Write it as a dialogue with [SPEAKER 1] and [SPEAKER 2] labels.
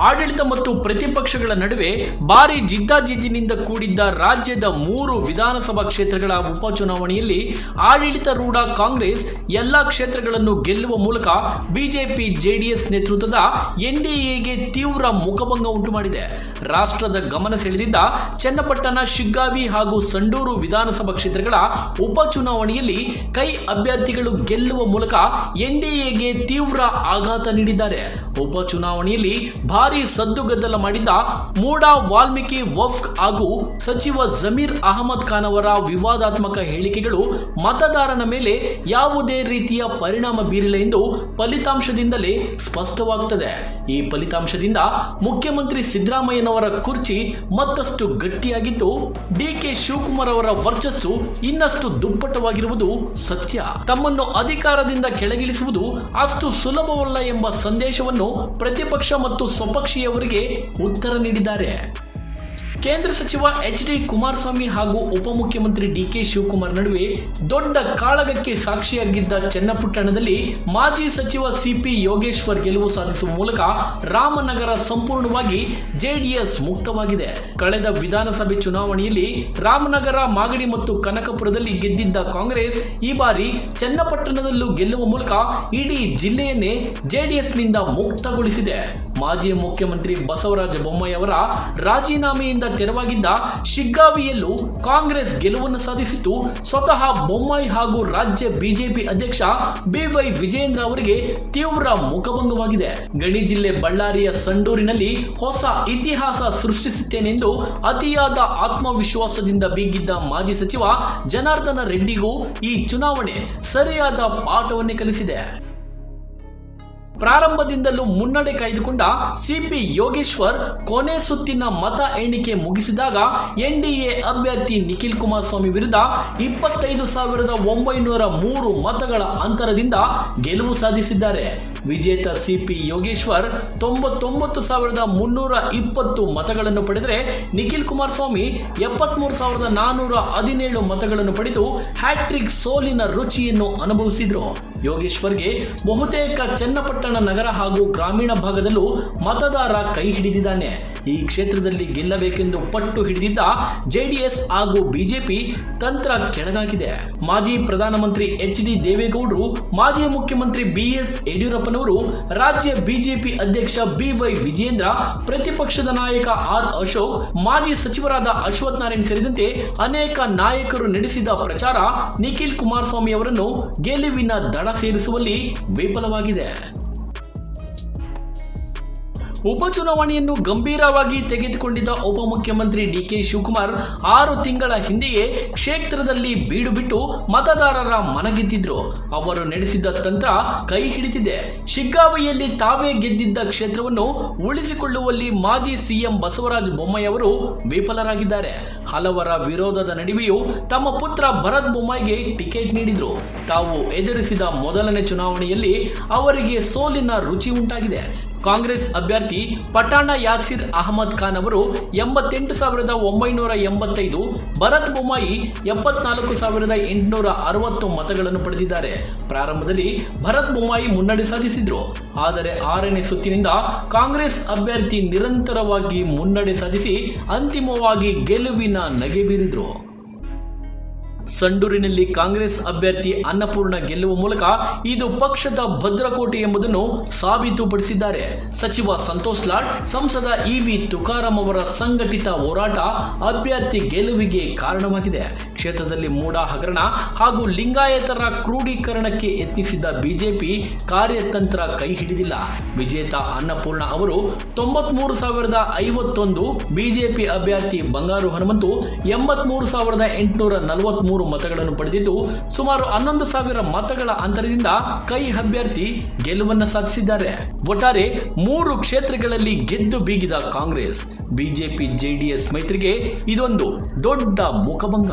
[SPEAKER 1] ಆಡಳಿತ ಮತ್ತು ಪ್ರತಿಪಕ್ಷಗಳ ನಡುವೆ ಭಾರಿ ಜಿದ್ದಾಜಿದ್ದಿನಿಂದ ಕೂಡಿದ್ದ ರಾಜ್ಯದ ಮೂರು ವಿಧಾನಸಭಾ ಕ್ಷೇತ್ರಗಳ ಉಪಚುನಾವಣೆಯಲ್ಲಿ ಆಡಳಿತಾರೂಢ ಕಾಂಗ್ರೆಸ್ ಎಲ್ಲಾ ಕ್ಷೇತ್ರಗಳನ್ನು ಗೆಲ್ಲುವ ಮೂಲಕ ಬಿಜೆಪಿ ಜೆಡಿಎಸ್ ನೇತೃತ್ವದ ಎನ್ಡಿಎಗೆ ತೀವ್ರ ಮುಖಭಂಗ ಉಂಟು ಮಾಡಿದೆ. ರಾಷ್ಟ್ರದ ಗಮನ ಸೆಳೆದಿದ್ದ ಚನ್ನಪಟ್ಟಣ, ಶಿಗ್ಗಾವಿ ಹಾಗೂ ಸಂಡೂರು ವಿಧಾನಸಭಾ ಕ್ಷೇತ್ರಗಳ ಉಪಚುನಾವಣೆಯಲ್ಲಿ ಕೈ ಅಭ್ಯರ್ಥಿಗಳು ಗೆಲ್ಲುವ ಮೂಲಕ ಎನ್ಡಿಎಗೆ ತೀವ್ರ ಆಘಾತ ನೀಡಿದ್ದಾರೆ. ಉಪಚುನಾವಣೆಯಲ್ಲಿ ಭಾರಿ ಸದ್ದುಗದ್ದಲ ಮಾಡಿದ್ದ ಮೂಡಾ ವಾಲ್ಮೀಕಿ ವಫ್ ಹಾಗೂ ಸಚಿವ ಜಮೀರ್ ಅಹಮದ್ ಖಾನ್ ಅವರ ವಿವಾದಾತ್ಮಕ ಹೇಳಿಕೆಗಳು ಮತದಾರನ ಮೇಲೆ ಯಾವುದೇ ರೀತಿಯ ಪರಿಣಾಮ ಬೀರಿಲ್ಲ ಎಂದು ಫಲಿತಾಂಶದಿಂದಲೇ ಸ್ಪಷ್ಟವಾಗುತ್ತದೆ ಈ ಫಲಿತಾಂಶದಿಂದ ಮುಖ್ಯಮಂತ್ರಿ ಸಿದ್ದರಾಮಯ್ಯನವರ ಕುರ್ಚಿ ಮತ್ತಷ್ಟು ಗಟ್ಟಿಯಾಗಿದ್ದು, ಡಿಕೆ ಶಿವಕುಮಾರ್ ಅವರ ವರ್ಚಸ್ಸು ಇನ್ನಷ್ಟು ದುಪ್ಪಟ್ಟವಾಗಿರುವುದು ಸತ್ಯ. ತಮ್ಮನ್ನು ಅಧಿಕಾರದಿಂದ ಕೆಳಗಿಳಿಸುವುದು ಅಷ್ಟು ಸುಲಭವಲ್ಲ ಎಂಬ ಸಂದೇಶವನ್ನು ಪ್ರತಿಪಕ್ಷ ಮತ್ತು ಸ್ವಪಕ್ಷೀಯವರಿಗೆ ಉತ್ತರ ನೀಡಿದ್ದಾರೆ. ಕೇಂದ್ರ ಸಚಿವ ಎಚ್ ಡಿ ಕುಮಾರಸ್ವಾಮಿ ಹಾಗೂ ಉಪಮುಖ್ಯಮಂತ್ರಿ ಡಿ ಕೆ ಶಿವಕುಮಾರ್ ನಡುವೆ ದೊಡ್ಡ ಕಾಳಗಕ್ಕೆ ಸಾಕ್ಷಿಯಾಗಿದ್ದ ಚನ್ನಪಟ್ಟಣದಲ್ಲಿ ಮಾಜಿ ಸಚಿವ ಸಿಪಿ ಯೋಗೇಶ್ವರ್ ಗೆಲುವು ಸಾಧಿಸುವ ಮೂಲಕ ರಾಮನಗರ ಸಂಪೂರ್ಣವಾಗಿ ಜೆಡಿಎಸ್ ಮುಕ್ತವಾಗಿದೆ. ಕಳೆದ ವಿಧಾನಸಭೆ ಚುನಾವಣೆಯಲ್ಲಿ ರಾಮನಗರ, ಮಾಗಡಿ ಮತ್ತು ಕನಕಪುರದಲ್ಲಿ ಗೆದ್ದಿದ್ದ ಕಾಂಗ್ರೆಸ್ ಈ ಬಾರಿ ಚನ್ನಪಟ್ಟಣದಲ್ಲೂ ಗೆಲ್ಲುವ ಮೂಲಕ ಇಡೀ ಜಿಲ್ಲೆಯನ್ನೇ ಜೆಡಿಎಸ್ನಿಂದ ಮುಕ್ತಗೊಳಿಸಿದೆ. ಮಾಜಿ ಮುಖ್ಯಮಂತ್ರಿ ಬಸವರಾಜ ಬೊಮ್ಮಾಯಿ ಅವರ ರಾಜೀನಾಮೆಯಿಂದ ತೆರವಾಗಿದ್ದ ಶಿಗ್ಗಾವಿಯಲ್ಲೂ ಕಾಂಗ್ರೆಸ್ ಗೆಲುವನ್ನು ಸಾಧಿಸಿತು. ಸ್ವತಃ ಬೊಮ್ಮಾಯಿ ಹಾಗೂ ರಾಜ್ಯ ಬಿಜೆಪಿ ಅಧ್ಯಕ್ಷ ಬಿವೈ ವಿಜೇಂದ್ರ ಅವರಿಗೆ ತೀವ್ರ ಮುಖಭಂಗವಾಗಿದೆ. ಗಣಿ ಜಿಲ್ಲೆ ಬಳ್ಳಾರಿಯ ಸಂಡೂರಿನಲ್ಲಿ ಹೊಸ ಇತಿಹಾಸ ಸೃಷ್ಟಿಸುತ್ತೇನೆಂದು ಅತಿಯಾದ ಆತ್ಮವಿಶ್ವಾಸದಿಂದ ಬೀಗಿದ್ದ ಮಾಜಿ ಸಚಿವ ಜನಾರ್ದನ ರೆಡ್ಡಿಗೂ ಈ ಚುನಾವಣೆ ಸರಿಯಾದ ಪಾಠವನ್ನೇ ಕಲಿಸಿದೆ. ಪ್ರಾರಂಭದಿಂದಲೂ ಮುನ್ನಡೆ ಕಾಯ್ದುಕೊಂಡ ಸಿಪಿ ಯೋಗೇಶ್ವರ್ ಕೊನೆ ಸುತ್ತಿನ ಮತ ಎಣಿಕೆ ಮುಗಿಸಿದಾಗ ಎನ್ಡಿಎ ಅಭ್ಯರ್ಥಿ ನಿಖಿಲ್ ಕುಮಾರಸ್ವಾಮಿ ವಿರುದ್ಧ ಇಪ್ಪತ್ತೈದು ಸಾವಿರದ ಒಂಬೈನೂರ ಮೂರು ಮತಗಳ ಅಂತರದಿಂದ ಗೆಲುವು ಸಾಧಿಸಿದ್ದಾರೆ. ವಿಜೇತ ಸಿಪಿ ಯೋಗೇಶ್ವರ್ ತೊಂಬತ್ತೊಂಬತ್ತು ಸಾವಿರದ ಮುನ್ನೂರ ಇಪ್ಪತ್ತು ಮತಗಳನ್ನು ಪಡೆದರೆ ನಿಖಿಲ್ ಕುಮಾರಸ್ವಾಮಿ ಎಪ್ಪತ್ಮೂರು ಸಾವಿರದ ನಾನ್ನೂರ ಹದಿನೇಳು ಮತಗಳನ್ನು ಪಡೆದು ಹ್ಯಾಟ್ರಿಕ್ ಸೋಲಿನ ರುಚಿಯನ್ನು ಅನುಭವಿಸಿದ್ರು. ಯೋಗೇಶ್ವರ್ಗೆ ಬಹುತೇಕ ಚನ್ನಪಟ್ಟಣ ನಗರ ಹಾಗೂ ಗ್ರಾಮೀಣ ಭಾಗದಲ್ಲೂ ಮತದಾರ ಕೈ ಹಿಡಿದಿದ್ದಾನೆ. ಈ ಕ್ಷೇತ್ರದಲ್ಲಿ ಗೆಲ್ಲಬೇಕೆಂದು ಪಟ್ಟು ಹಿಡಿದಿದ್ದ ಜೆಡಿಎಸ್ ಹಾಗೂ ಬಿಜೆಪಿ ತಂತ್ರ ಕೆಳಗಾಗಿದೆ. ಮಾಜಿ ಪ್ರಧಾನಮಂತ್ರಿ ಎಚ್ ಡಿ ದೇವೇಗೌಡರು, ಮಾಜಿ ಮುಖ್ಯಮಂತ್ರಿ ಬಿಎಸ್ ಯಡಿಯೂರಪ್ಪನವರು, ರಾಜ್ಯ ಬಿಜೆಪಿ ಅಧ್ಯಕ್ಷ ಬಿವೈ ವಿಜೇಂದ್ರ ಪ್ರತಿಪಕ್ಷದ ನಾಯಕ ಆರ್ ಅಶೋಕ್, ಮಾಜಿ ಸಚಿವರಾದ ಅಶ್ವಥ್ ನಾರಾಯಣ್ ಸೇರಿದಂತೆ ಅನೇಕ ನಾಯಕರು ನಡೆಸಿದ ಪ್ರಚಾರ ನಿಖಿಲ್ ಕುಮಾರಸ್ವಾಮಿ ಅವರನ್ನು ಗೆಲುವಿನ ದಡ ಸೇರಿಸುವಲ್ಲಿ ವಿಫಲವಾಗಿದೆ. ಉಪಚುನಾವಣೆಯನ್ನು ಗಂಭೀರವಾಗಿ ತೆಗೆದುಕೊಂಡಿದ್ದ ಉಪಮುಖ್ಯಮಂತ್ರಿ ಡಿಕೆ ಶಿವಕುಮಾರ್ ಆರು ತಿಂಗಳ ಹಿಂದೆಯೇ ಕ್ಷೇತ್ರದಲ್ಲಿ ಬೀಡು ಬಿಟ್ಟು ಮತದಾರರ ಮನಗೆದ್ದಿದ್ರು. ಅವರು ನಡೆಸಿದ ತಂತ್ರ ಕೈ ಹಿಡಿದಿದೆ. ಶಿಗ್ಗಾವಿಯಲ್ಲಿ ತಾವೇ ಗೆದ್ದಿದ್ದ ಕ್ಷೇತ್ರವನ್ನು ಉಳಿಸಿಕೊಳ್ಳುವಲ್ಲಿ ಮಾಜಿ ಸಿಎಂ ಬಸವರಾಜ ಬೊಮ್ಮಾಯಿ ಅವರು ವಿಫಲರಾಗಿದ್ದಾರೆ. ಹಲವರ ವಿರೋಧದ ನಡುವೆಯೂ ತಮ್ಮ ಪುತ್ರ ಭರತ್ ಬೊಮ್ಮಾಯಿಗೆ ಟಿಕೆಟ್ ನೀಡಿದ್ರು. ತಾವು ಎದುರಿಸಿದ ಮೊದಲನೇ ಚುನಾವಣೆಯಲ್ಲಿ ಅವರಿಗೆ ಸೋಲಿನ ರುಚಿ ಉಂಟಾಗಿದೆ. ಕಾಂಗ್ರೆಸ್ ಅಭ್ಯರ್ಥಿ ಪಠಾಣ ಯಾಸಿರ್ ಅಹಮದ್ ಖಾನ್ ಅವರು ಎಂಬತ್ತೆಂಟು ಸಾವಿರದ ಒಂಬೈನೂರ ಎಂಬತ್ತೈದು, ಭರತ್ ಬೊಮ್ಮಾಯಿ ಎಪ್ಪತ್ನಾಲ್ಕು ಸಾವಿರದ ಎಂಟುನೂರ ಅರವತ್ತು ಮತಗಳನ್ನು ಪಡೆದಿದ್ದಾರೆ. ಪ್ರಾರಂಭದಲ್ಲಿ ಭರತ್ ಬೊಮ್ಮಾಯಿ ಮುನ್ನಡೆ ಸಾಧಿಸಿದ್ರು. ಆದರೆ ಆರನೇ ಸುತ್ತಿನಿಂದ ಕಾಂಗ್ರೆಸ್ ಅಭ್ಯರ್ಥಿ ನಿರಂತರವಾಗಿ ಮುನ್ನಡೆ ಸಾಧಿಸಿ ಅಂತಿಮವಾಗಿ ಗೆಲುವಿನ ನಗೆ ಬೀರಿದ್ರು. ಸಂಡೂರಿನಲ್ಲಿ ಕಾಂಗ್ರೆಸ್ ಅಭ್ಯರ್ಥಿ ಅನ್ನಪೂರ್ಣ ಗೆಲ್ಲುವ ಮೂಲಕ ಇದು ಪಕ್ಷದ ಭದ್ರಕೋಟೆ ಎಂಬುದನ್ನು ಸಾಬೀತುಪಡಿಸಿದ್ದಾರೆ. ಸಚಿವ ಸಂತೋಷ್ ಲಾಡ್ ಸಂಸದ ಇವಿ ತುಕಾರಾಂ ಅವರ ಸಂಘಟಿತ ಹೋರಾಟ ಅಭ್ಯರ್ಥಿ ಗೆಲುವಿಗೆ ಕಾರಣವಾಗಿದೆ. ಕ್ಷೇತ್ರದಲ್ಲಿ ಮೂಡ ಹಗರಣ ಹಾಗೂ ಲಿಂಗಾಯತರ ಕ್ರೋಢೀಕರಣಕ್ಕೆ ಯತ್ನಿಸಿದ್ದ ಬಿಜೆಪಿ ಕಾರ್ಯತಂತ್ರ ಕೈ ಹಿಡಿದಿಲ್ಲ. ವಿಜೇತ ಅನ್ನಪೂರ್ಣ ಅವರು ತೊಂಬತ್ಮೂರು ಸಾವಿರದ ಐವತ್ತೊಂದು ಬಿಜೆಪಿ ಅಭ್ಯರ್ಥಿ ಬಂಗಾರು ಹನುಮಂತು ಎಂಬತ್ಮೂರು ಸಾವಿರದ ಎಂಟುನೂರ ನಲವತ್ಮೂರು ಮತಗಳನ್ನು ಪಡೆದಿದ್ದು, ಸುಮಾರು ಹನ್ನೊಂದು ಸಾವಿರ ಮತಗಳ ಅಂತರದಿಂದ ಕೈ ಅಭ್ಯರ್ಥಿ ಗೆಲುವನ್ನು ಸಾಧಿಸಿದ್ದಾರೆ. ಒಟ್ಟಾರೆ ಮೂರು ಕ್ಷೇತ್ರಗಳಲ್ಲಿ ಗೆದ್ದು ಬೀಗಿದ ಕಾಂಗ್ರೆಸ್. ಬಿಜೆಪಿ ಜೆಡಿಎಸ್ ಮೈತ್ರಿಗೆ ಇದೊಂದು ದೊಡ್ಡ ಮುಖಭಂಗ.